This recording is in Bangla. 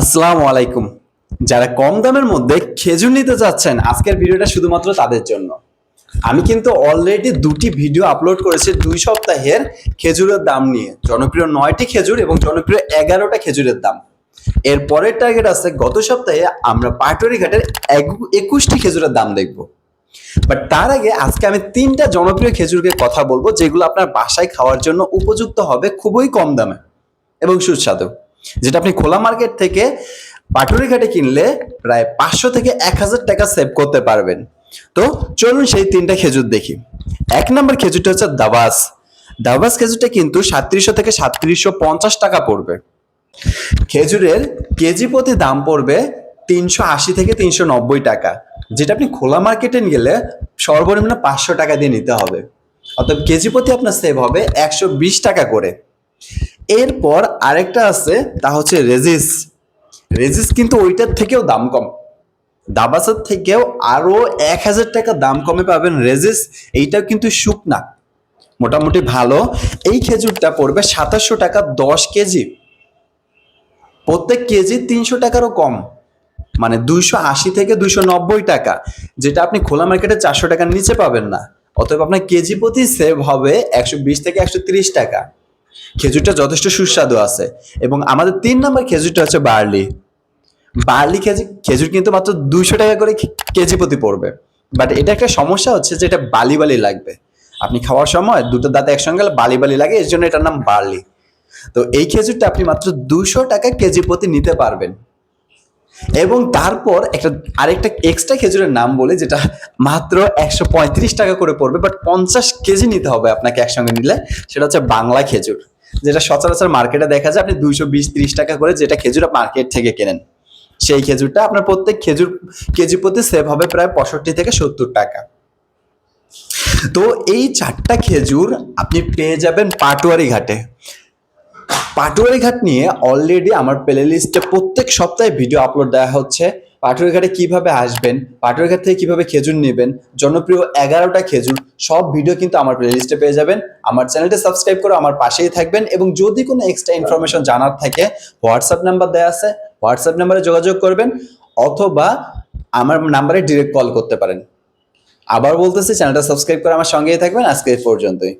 আসসালামু আলাইকুম। যারা কম দামের মধ্যে খেজুর নিতে চাচ্ছেন, আজকের ভিডিওটা শুধুমাত্র তাদের জন্য। আমি কিন্তু অলরেডি দুটি ভিডিও আপলোড করেছি দুই সপ্তাহের খেজুরের দাম নিয়ে। জনপ্রিয় নয়টি খেজুর এবং জনপ্রিয় এগারোটা খেজুরের দাম। এর পরের টার্গেট আছে, গত সপ্তাহে আমরা পাটুরি ঘাটের একুশটি খেজুরের দাম দেখব। বাট তার আগে আজকে আমি তিনটা জনপ্রিয় খেজুরকে কথা বলব, যেগুলো আপনার বাসায় খাওয়ার জন্য উপযুক্ত হবে, খুবই কম দামে এবং সুস্বাদু। যেটা আপনি খোলা মার্কেট থেকে পাটুরি ঘাটে কিনলে প্রায় পাঁচশো থেকে এক হাজার টাকা সেভ করতে পারবেন। তো চলুন সেই তিনটা খেজুর দেখি। এক নম্বর খেজুরটা হচ্ছে দাবাস। দাবাস খেজুরটা কিন্তু সাতত্রিশশো থেকে সাতত্রিশশো পঞ্চাশ টাকা পড়বে। খেজুরের কেজি প্রতি দাম পড়বে তিনশো আশি থেকে তিনশো নব্বই টাকা। যেটা আপনি খোলা মার্কেটে গেলে সর্বনিম্ন পাঁচশো টাকা দিয়ে নিতে হবে। অর্থাৎ কেজি প্রতি আপনার সেভ হবে একশো বিশ টাকা করে। এরপর আরেকটা আছে, তা হচ্ছে রেজিস। রেজিস কিন্তু ওইটার থেকেও দাম কম। দাবাসের থেকেও আরও এক হাজার টাকা দাম কমে পাবেন রেজিস। এইটাও কিন্তু শুকনা, মোটামুটি ভালো। এই খেজুরটা পড়বে সাতাশশো টাকা দশ কেজি। প্রত্যেক কেজি তিনশো টাকারও কম মানে দুইশো আশি থেকে দুইশো নব্বই টাকা, যেটা আপনি খোলা মার্কেটে চারশো টাকার নিচে পাবেন না। অতএব আপনার কেজি প্রতি সেভ হবে একশো বিশ থেকে একশো তিরিশ টাকা। খেজুরটা যথেষ্ট সুস্বাদু আছে। এবং আমাদের তিন নম্বর খেজুরটা হচ্ছে বার্লি। বার্লি খেজুর খেজুর কিন্তু মাত্র দুইশো টাকা করে কেজি প্রতি পড়বে। বাট এটা একটা সমস্যা হচ্ছে যে এটা বালি বালি লাগবে। আপনি খাওয়ার সময় দুটো দাঁতে একসঙ্গে বালি বালি লাগে, এর জন্য এটার নাম বার্লি। তো এই খেজুরটা আপনি মাত্র দুশো টাকা কেজি প্রতি নিতে পারবেন। এবং তারপর একটা, আরেকটা এক্সট্রা খেজুরের নাম বলে, যেটা মাত্র একশো পঁয়ত্রিশ টাকা করে পড়বে বাট পঞ্চাশ কেজি নিতে হবে আপনাকে একসঙ্গে নিলে, সেটা হচ্ছে বাংলা খেজুর, যেটা সচরাচর মার্কেটে দেখা যায় আপনি দুইশো বিশ ত্রিশ টাকা করে যেটা খেজুর মার্কেট থেকে কেনেন। সেই খেজুরটা আপনার প্রত্যেক খেজুর, কেজি প্রতি সেভ হবে প্রায় পঁয়ষট্টি থেকে সত্তর টাকা। তো এই চারটা খেজুর আপনি পেয়ে যাবেন পাটুয়ারি ঘাটে। পাটুয়ারি ঘাট নিয়ে অলরেডি আমার প্লে লিস্টে প্রত্যেক সপ্তাহে ভিডিও আপলোড দেওয়া হচ্ছে। পাটুয়ারি ঘাটে কীভাবে আসবেন? পাটুয়ারি ঘাট থেকে কীভাবে খেজুর নেবেন? জনপ্রিয় এগারোটা খেজুর, সব ভিডিও কিন্তু আমার প্লে লিস্টে পেয়ে যাবেন। আমার চ্যানেলটা সাবস্ক্রাইব করে আমার পাশেই থাকবেন এবং যদি কোনো এক্সট্রা ইনফরমেশন জানার থাকে হোয়াটসঅ্যাপ নাম্বার দেওয়া আছে হোয়াটসঅ্যাপ নাম্বারে যোগাযোগ করবেন অথবা আমার নাম্বারে ডিরেক্ট কল করতে পারেন। আবার বলতেছি চ্যানেলটা সাবস্ক্রাইব করে আমার সঙ্গেই থাকবেন। আজকে পর্যন্তই।